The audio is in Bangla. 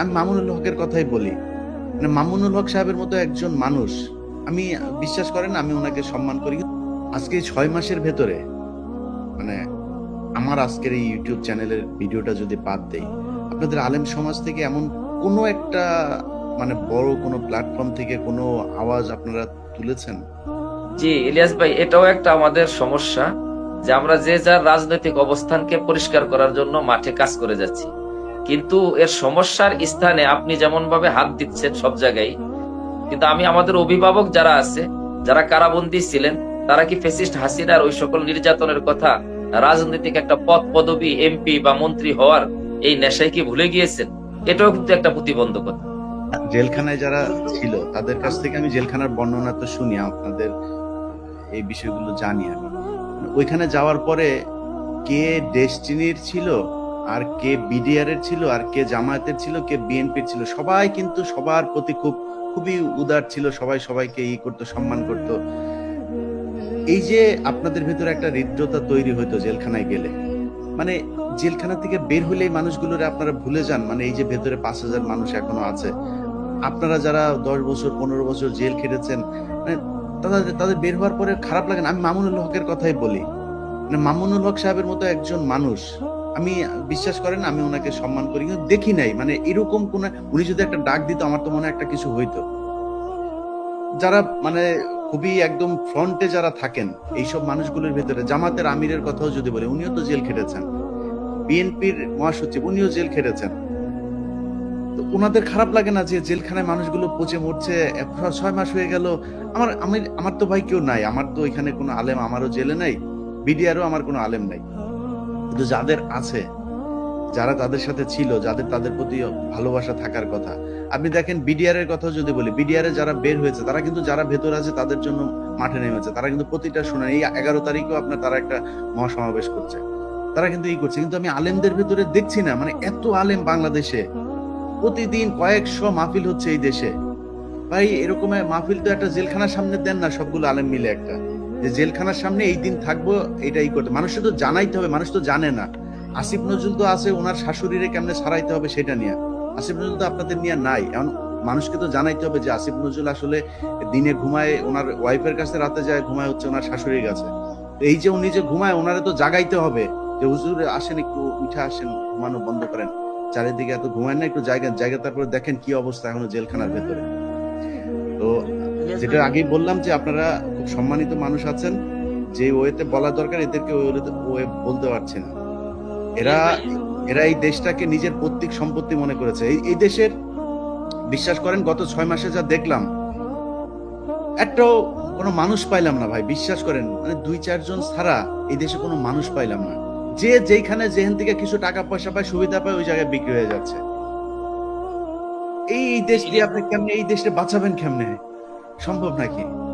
আমি মামুনুল হকের কথাই বলি। মানে মামুনুল হক সাহেবের মতো একজন মানুষ, আমি বিশ্বাস করেন, আমি ওনাকে সম্মান করি। আজকে ছয় মাসের ভেতরে মানে আমার আজকের এই ইউটিউব চ্যানেলের ভিডিওটা যদি বাদ দেই, আপনাদের আলেম সমাজ থেকে এমন কোনো একটা মানে বড় কোনো প্ল্যাটফর্ম থেকে কোনো আওয়াজ আপনারা তুলেছেন? জি, ইলিয়াস ভাই, এটাও একটা আমাদের সমস্যা যে আমরা যে যার রাজনৈতিক অবস্থানকে পরিষ্কার করার জন্য মাঠে কাজ করে যাচ্ছি। কিন্তু এর সমস্যার স্থানে আপনি যেমন ভাবে হাত দিচ্ছেন সব জায়গায়, কিন্তু আমি আমাদের অভিভাবক যারা আছে, যারা কারাবন্দী ছিলেন, তারা কি ফেসিস্ট হাসিনার ওই সকল নির্যাতনের কথা রাজনৈতিক একটা পদ পদবি এমপি বা মন্ত্রী হওয়ার এই নেশায় কি ভুলে গিয়েছেন? এটাও কিন্তু একটা প্রতিবন্ধকতা। জেলখানায় যারা ছিল, তাদের কাছ থেকে আমি জেলখানার বর্ণনা তো শুনি, আপনাদের এই বিষয়গুলো জানি আমি। ওইখানে যাওয়ার পরে কে ডেস্টিনির ছিল? আর কে বিডিআর এর ছিল, আর কে জামায়াতের ছিল, কে বিএনপির ছিল, সবাই কিন্তু সবার প্রতি খুব, খুবই উদার ছিল, সবাই সবাইকে ই করতো, সম্মান করতো। এই যে আপনাদের ভিতরে একটা হৃদ্রতা তৈরি হইতো জেলখানায় গেলে মানে জেলখানা থেকে বের হলেই মানুষগুলোরে আপনারা ভুলে যান মানে এই যে ভেতরে পাঁচ হাজার মানুষ এখনও আছে, আপনারা যারা দশ বছর, পনেরো বছর জেল খেটেছেন মানে তাদের তাদের বের হওয়ার পরে খারাপ লাগে না। আমি মামুনুল হকের কথাই বলি মানে মামুনুল হক সাহেবের মতো একজন মানুষ আমি বিশ্বাস করেন, আমি ওনাকে সম্মান করি, কিন্তু দেখি নাই। মানে এরকম কোন, উনি যদি একটা ডাক দিত, আমার তো মনে একটা কিছু হইতো। যারা মানে খুবই একদম ফ্রন্টে যারা থাকেন, এইসব মানুষগুলোর ভেতরে, জামাতের আমিরের কথাও যদি বলি, উনিও তো জেল খেটেছেন। বিএনপির মহাসচিব, উনিও জেল খেটেছেন। তো ওনাদের খারাপ লাগে না যে জেলখানায় মানুষগুলো পচে মরছে ছয় মাস হয়ে গেল। আমার, আমি, আমার তো ভাই কেউ নাই। আমার তো এখানে কোনো আলেম আমারও জেলে নাই, বিডিআরও আমার কোনো আলেম নাই। কিন্তু যাদের আছে, যারা তাদের সাথে ছিল, যাদের তাদের প্রতি ভালোবাসা থাকার কথা। আপনি দেখেন বিডিআর এর কথা যদি বলি বিডিআর যারা বের হয়েছে, তারা কিন্তু যারা ভেতর আছে, তাদের জন্য মাঠে নেমেছে। তারা কিন্তু প্রতিটা শুনে এই এগারো তারিখেও আপনার তারা একটা মহাসমাবেশ করছে। তারা কিন্তু এই করছে। কিন্তু আমি আলেমদের ভেতরে দেখছি না মানে এত আলেম বাংলাদেশে। প্রতিদিন কয়েকশো মাহফিল হচ্ছে এই দেশে। ভাই, এরকম মাহফিল তো একটা জেলখানার সামনে দেন না সবগুলো আলেম মিলে একটা। যে জেলখানার সামনে এই দিন থাকব এটাই করতে। মানুষকে তো জানাইতে হবে, মানুষ তো জানে না। আসিফ নজরুল তো আছে, ওনার শাশুড়িরে কেমনে সারাইতে হবে সেটা নিয়ে। আসিফ নজরুল তো আপনাদের নিয়ে নাই। এমন মানুষকে তো জানাইতে হবে যে আসিফ নজরুল আসলে দিনে ঘুমায়, ওনার ওয়াইফের কাছে রাতে যায়, ঘুমায় হচ্ছে ওনার শাশুড়ির কাছে। এই যে উনি যে ঘুমায়, ওনারে তো জাগাইতে হবে। যে হুজুর আসেন, একটু উঠে আসেন, ঘুমানো বন্ধ করেন। চারিদিকে এত ঘুমায় না, একটু জায়গা জায়গা তারপরে দেখেন কি অবস্থা এখনও জেলখানার ভেতরে। তো যেটা আগেই বললাম যে আপনারা খুব সম্মানিত মানুষ আছেন যে ওয়েতে বলা দরকার এদেরকে ওয়ে বলতে পারছে না। এরা এরা এই দেশটাকে নিজের পৈতৃক সম্পত্তি মনে করেছে। এই দেশের বিশ্বাস করেন গত ছয় মাসে যা দেখলাম একটাও কোনো মানুষ পাইলাম না ভাই বিশ্বাস করেন। মানে দুই চারজন ছাড়া এই দেশে কোনো মানুষ পাইলাম না। যে যেখানে যেখান থেকে কিছু টাকা পয়সা পায় সুবিধা পায় ওই জায়গায় বিক্রি হয়ে যাচ্ছে। এই এই দেশ দিয়ে আপনি কেমনে এই দেশটা বাঁচাবেন কেমনে? সম্ভব নাকি?